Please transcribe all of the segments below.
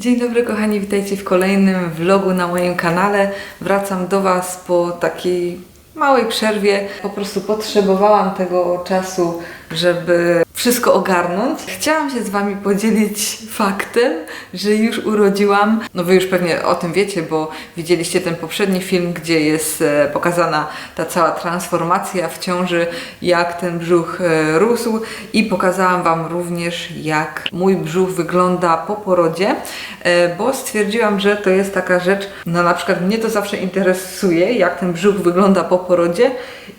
Dzień dobry kochani, witajcie w kolejnym vlogu na moim kanale. Wracam do Was po takiej małej przerwie. Po prostu potrzebowałam tego czasu, żeby wszystko ogarnąć. Chciałam się z Wami podzielić faktem, że już urodziłam. No Wy już pewnie o tym wiecie, bo widzieliście ten poprzedni film, gdzie jest e, pokazana ta cała transformacja w ciąży, jak ten brzuch e, rósł i pokazałam Wam również, jak mój brzuch wygląda po porodzie, e, bo stwierdziłam, że to jest taka rzecz, no na przykład mnie to zawsze interesuje, jak ten brzuch wygląda po porodzie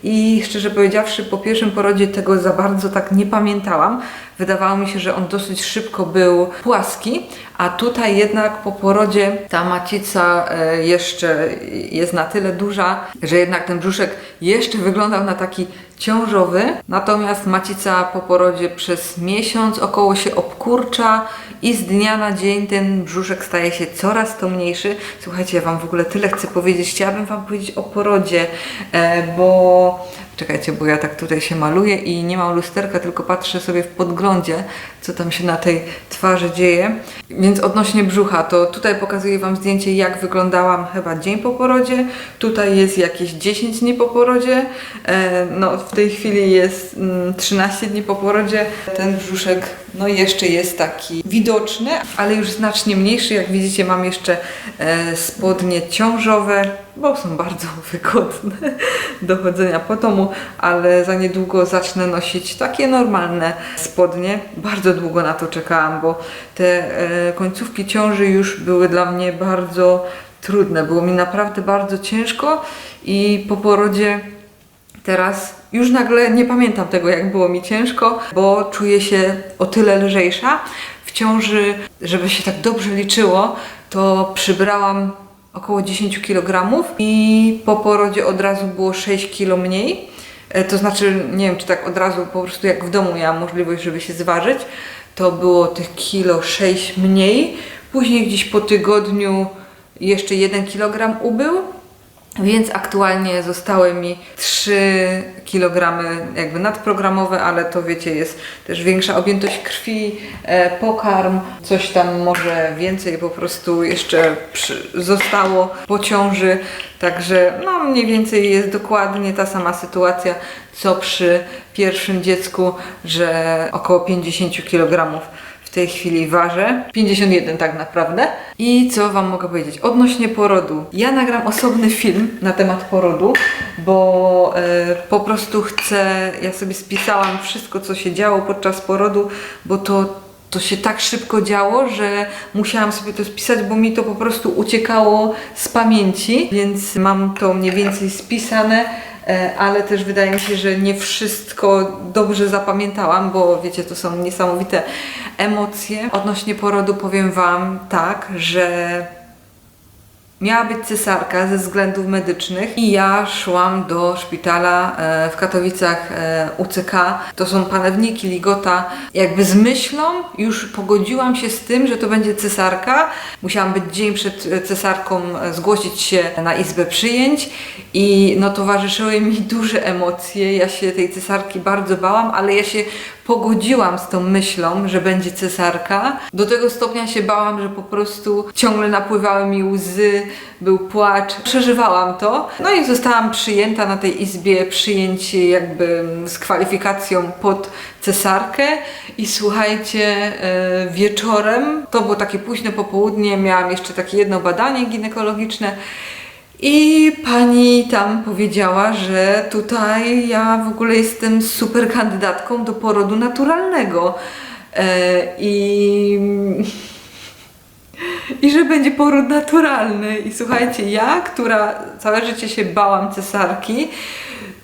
i szczerze powiedziawszy, po pierwszym porodzie tego za bardzo tak nie pamiętałam. Wydawało mi się, że on dosyć szybko był płaski, a tutaj jednak po porodzie ta macica e, jeszcze jest na tyle duża, że jednak ten brzuszek jeszcze wyglądał na taki ciążowy, natomiast macica po porodzie przez miesiąc około się obkurcza i z dnia na dzień ten brzuszek staje się coraz to mniejszy. Słuchajcie, ja Wam w ogóle tyle chcę powiedzieć. Chciałabym Wam powiedzieć o porodzie, e, bo czekajcie, bo ja tak tutaj się maluję i nie mam lusterka, tylko patrzę sobie w podglądzie, co tam się na tej twarzy dzieje. Więc odnośnie brzucha, to tutaj pokazuję Wam zdjęcie, jak wyglądałam chyba dzień po porodzie. Tutaj jest jakieś 10 dni po porodzie. E, no w tej chwili jest mm, 13 dni po porodzie. Ten brzuszek no jeszcze jest taki widoczny, ale już znacznie mniejszy. Jak widzicie mam jeszcze e, spodnie ciążowe, bo są bardzo wygodne do chodzenia po domu, ale za niedługo zacznę nosić takie normalne spodnie. Bardzo długo na to czekałam, bo te e, końcówki ciąży już były dla mnie bardzo trudne. Było mi naprawdę bardzo ciężko i po porodzie Teraz już nagle nie pamiętam tego, jak było mi ciężko, bo czuję się o tyle lżejsza. W ciąży, żeby się tak dobrze liczyło, to przybrałam około 10 kg i po porodzie od razu było 6 kg mniej. E, To znaczy, nie wiem, czy tak od razu po prostu jak w domu miałam możliwość, żeby się zważyć, to było tych kilo 6 mniej. Później gdzieś po tygodniu jeszcze 1 kg ubył. Więc aktualnie zostały mi 3 kg jakby nadprogramowe, ale to wiecie, jest też większa objętość krwi, e, pokarm, coś tam może więcej po prostu jeszcze zostało po ciąży. Także no mniej więcej jest dokładnie ta sama sytuacja, co przy pierwszym dziecku, że około 50 kg tej chwili ważę. 51 tak naprawdę. I co Wam mogę powiedzieć? Odnośnie porodu. Ja nagram osobny film na temat porodu, bo e, po prostu chcę, ja sobie spisałam wszystko, co się działo podczas porodu, bo to to się tak szybko działo, że musiałam sobie to spisać, bo mi to po prostu uciekało z pamięci, więc mam to mniej więcej spisane. E, ale też wydaje mi się, że nie wszystko dobrze zapamiętałam, bo wiecie, to są niesamowite emocje. Odnośnie porodu powiem Wam tak, że miała być cesarka ze względów medycznych i ja szłam do szpitala e, w Katowicach e, UCK. To są palewniki Ligota. Jakby z myślą już pogodziłam się z tym, że to będzie cesarka. Musiałam być dzień przed cesarką e, zgłosić się na izbę przyjęć i no towarzyszyły mi duże emocje. Ja się tej cesarki bardzo bałam, ale ja się pogodziłam z tą myślą, że będzie cesarka. Do tego stopnia się bałam, że po prostu ciągle napływały mi łzy, był płacz. Przeżywałam to. No i zostałam przyjęta na tej izbie przyjęć jakby z kwalifikacją pod cesarkę i słuchajcie, e, wieczorem, to było takie późne popołudnie, miałam jeszcze takie jedno badanie ginekologiczne i pani tam powiedziała, że tutaj ja w ogóle jestem super kandydatką do porodu naturalnego. E, I, I że będzie poród naturalny. I słuchajcie, ja, która całe życie się bałam cesarki,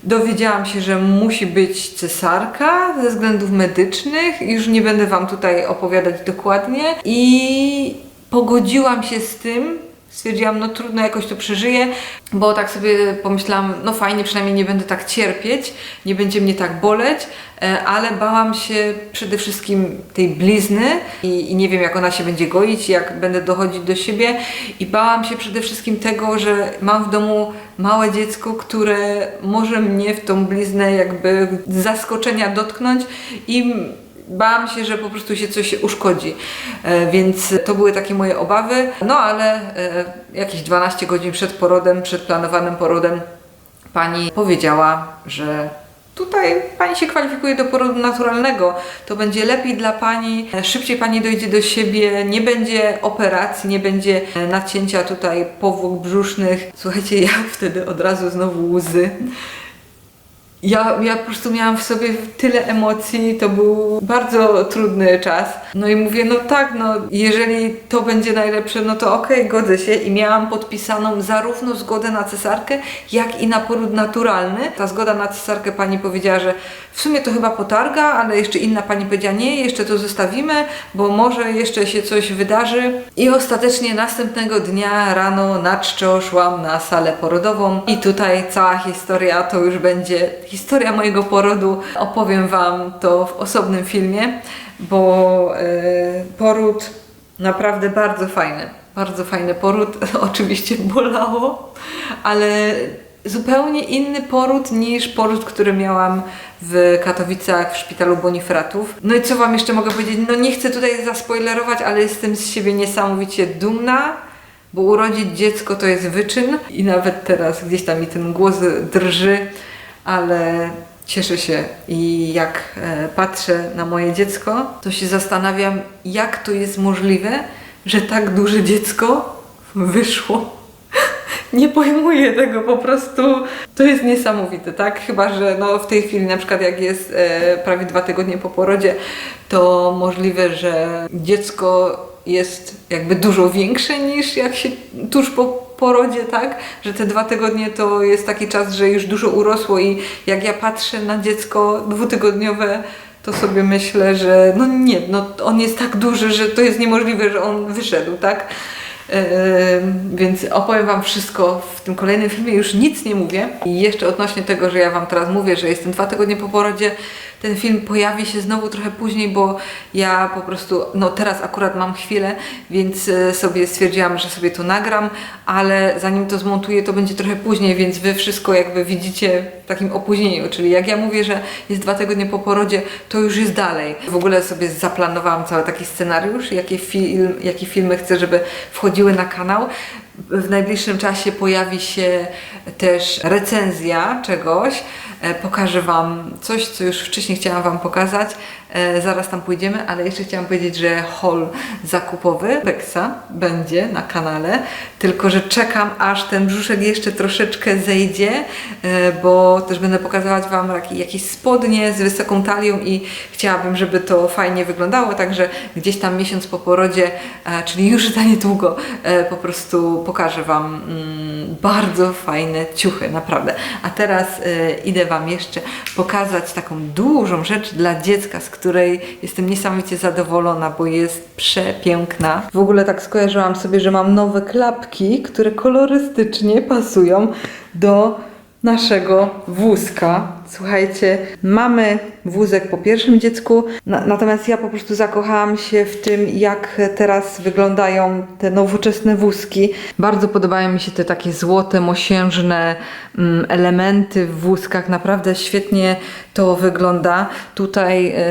dowiedziałam się, że musi być cesarka ze względów medycznych. Już nie będę Wam tutaj opowiadać dokładnie. I pogodziłam się z tym, stwierdziłam, no trudno, jakoś to przeżyję, bo tak sobie pomyślałam, no fajnie, przynajmniej nie będę tak cierpieć, nie będzie mnie tak boleć, e, ale bałam się przede wszystkim tej blizny i, i nie wiem, jak ona się będzie goić, jak będę dochodzić do siebie i bałam się przede wszystkim tego, że mam w domu małe dziecko, które może mnie w tą bliznę jakby zaskoczenia dotknąć i bałam się, że po prostu się coś uszkodzi. E, Więc to były takie moje obawy. No ale e, jakieś 12 godzin przed porodem, przed planowanym porodem, pani powiedziała, że tutaj pani się kwalifikuje do porodu naturalnego. To będzie lepiej dla pani, szybciej pani dojdzie do siebie, nie będzie operacji, nie będzie e, nacięcia tutaj powłok brzusznych. Słuchajcie, ja wtedy od razu znowu łzy. Ja, ja po prostu miałam w sobie tyle emocji, to był bardzo trudny czas. No i mówię, no tak, no jeżeli to będzie najlepsze, no to okej, godzę się. I miałam podpisaną zarówno zgodę na cesarkę, jak i na poród naturalny. Ta zgoda na cesarkę pani powiedziała, że w sumie to chyba potarga, ale jeszcze inna pani powiedziała, nie, jeszcze to zostawimy, bo może jeszcze się coś wydarzy. I ostatecznie następnego dnia rano na czczo szłam na salę porodową i tutaj cała historia to już będzie historia mojego porodu. Opowiem Wam to w osobnym filmie, bo e, poród naprawdę bardzo fajny. Bardzo fajny poród. Oczywiście bolało, ale zupełnie inny poród niż poród, który miałam w Katowicach w szpitalu Bonifratów. No i co Wam jeszcze mogę powiedzieć? No nie chcę tutaj zaspoilerować, ale jestem z siebie niesamowicie dumna, bo urodzić dziecko to jest wyczyn i nawet teraz gdzieś tam mi ten głos drży, ale cieszę się i jak e, patrzę na moje dziecko, to się zastanawiam, jak to jest możliwe, że tak duże dziecko wyszło nie pojmuję tego po prostu. To jest niesamowite, tak? Chyba, że no w tej chwili na przykład jak jest e, prawie dwa tygodnie po porodzie, to możliwe, że dziecko jest jakby dużo większe niż jak się tuż po porodzie, tak? Że te dwa tygodnie to jest taki czas, że już dużo urosło i jak ja patrzę na dziecko dwutygodniowe, to sobie myślę, że no nie, no on jest tak duży, że to jest niemożliwe, że on wyszedł, tak? Ym, Więc opowiem Wam wszystko w tym kolejnym filmie, już nic nie mówię. I jeszcze odnośnie tego, że ja Wam teraz mówię, że jestem dwa tygodnie po porodzie, ten film pojawi się znowu trochę później, bo ja po prostu, no teraz akurat mam chwilę, więc e, sobie stwierdziłam, że sobie to nagram, ale zanim to zmontuję, to będzie trochę później, więc Wy wszystko jakby widzicie w takim opóźnieniu, czyli jak ja mówię, że jest dwa tygodnie po porodzie, to już jest dalej. W ogóle sobie zaplanowałam cały taki scenariusz, jakie, film, jakie filmy chcę, żeby wchodziły na kanał. W najbliższym czasie pojawi się też recenzja czegoś. E, Pokażę Wam coś, co już wcześniej chciałam Wam pokazać. E, Zaraz tam pójdziemy, ale jeszcze chciałam powiedzieć, że haul zakupowy Bexa będzie na kanale. Tylko, że czekam, aż ten brzuszek jeszcze troszeczkę zejdzie, e, bo też będę pokazywać Wam jak- jakieś spodnie z wysoką talią i chciałabym, żeby to fajnie wyglądało. Także gdzieś tam miesiąc po porodzie, czyli już za niedługo, po prostu pokażę Wam mm, bardzo fajne ciuchy, naprawdę. A teraz idę Wam jeszcze pokazać taką dużą rzecz dla dziecka, z której jestem niesamowicie zadowolona, bo jest przepiękna. W ogóle tak skojarzyłam sobie, że mam nowe klapki, które kolorystycznie pasują do naszego wózka. Słuchajcie, mamy wózek po pierwszym dziecku, na, natomiast ja po prostu zakochałam się w tym, jak teraz wyglądają te nowoczesne wózki. Bardzo podobają mi się te takie złote, mosiężne mm, elementy w wózkach. Naprawdę świetnie to wygląda. Tutaj e,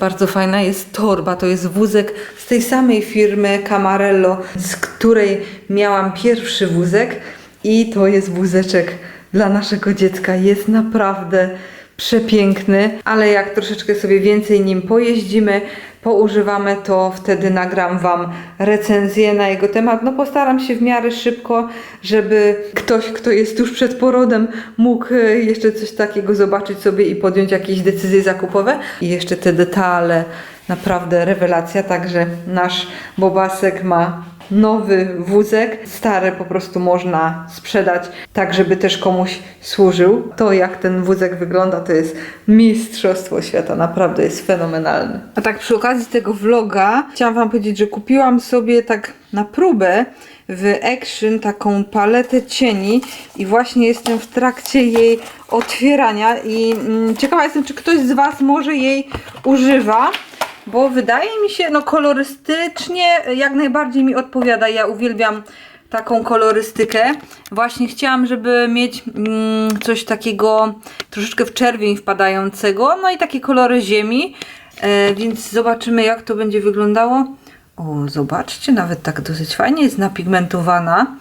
bardzo fajna jest torba. To jest wózek z tej samej firmy Camarello, z której miałam pierwszy wózek. I to jest wózeczek dla naszego dziecka. Jest naprawdę przepiękny, ale jak troszeczkę sobie więcej nim pojeździmy, poużywamy, to wtedy nagram Wam recenzję na jego temat. No postaram się w miarę szybko, żeby ktoś, kto jest tuż przed porodem, mógł e, jeszcze coś takiego zobaczyć sobie i podjąć jakieś decyzje zakupowe. I jeszcze te detale, naprawdę rewelacja, także nasz Bobasek ma nowy wózek. Stary po prostu można sprzedać, tak żeby też komuś służył. To jak ten wózek wygląda, to jest mistrzostwo świata. Naprawdę jest fenomenalny. A tak przy okazji tego vloga chciałam Wam powiedzieć, że kupiłam sobie tak na próbę w Action taką paletę cieni i właśnie jestem w trakcie jej otwierania i mm, ciekawa jestem, czy ktoś z Was może jej używa. Bo wydaje mi się, no kolorystycznie jak najbardziej mi odpowiada. Ja uwielbiam taką kolorystykę. Właśnie chciałam, żeby mieć mm, coś takiego troszeczkę w czerwień wpadającego, no i takie kolory ziemi. E, więc zobaczymy, jak to będzie wyglądało. O, zobaczcie, nawet tak dosyć fajnie jest napigmentowana.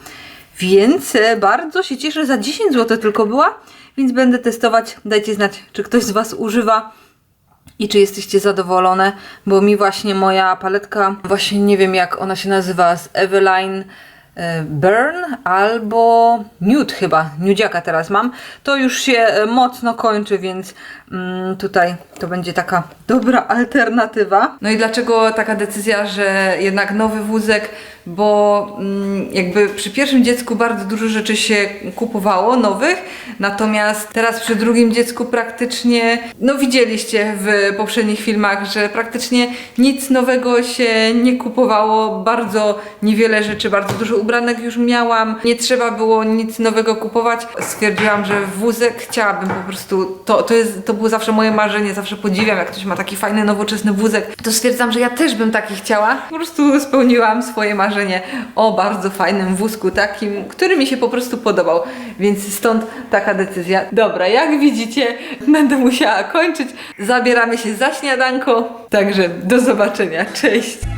Więc e, bardzo się cieszę, za 10 zł tylko była, więc będę testować. Dajcie znać, czy ktoś z Was używa i czy jesteście zadowolone, bo mi właśnie moja paletka, właśnie nie wiem jak ona się nazywa, z Eveline e, Burn albo Nude chyba, nudziaka teraz mam, to już się e, mocno kończy, więc mm, tutaj to będzie taka dobra alternatywa. No i dlaczego taka decyzja, że jednak nowy wózek, bo mm, jakby przy pierwszym dziecku bardzo dużo rzeczy się kupowało nowych, natomiast teraz przy drugim dziecku praktycznie, no widzieliście w poprzednich filmach, że praktycznie nic nowego się nie kupowało, bardzo niewiele rzeczy, bardzo dużo ubranek już miałam, nie trzeba było nic nowego kupować. Stwierdziłam, że wózek chciałabym po prostu, to, to, jest, to było zawsze moje marzenie, zawsze podziwiam, jak ktoś ma taki fajny, nowoczesny wózek, to stwierdzam, że ja też bym taki chciała. Po prostu spełniłam swoje marzenie o bardzo fajnym wózku, takim, który mi się po prostu podobał, więc stąd taka decyzja. Dobra, jak widzicie, będę musiała kończyć. Zabieramy się za śniadanko, także do zobaczenia, cześć!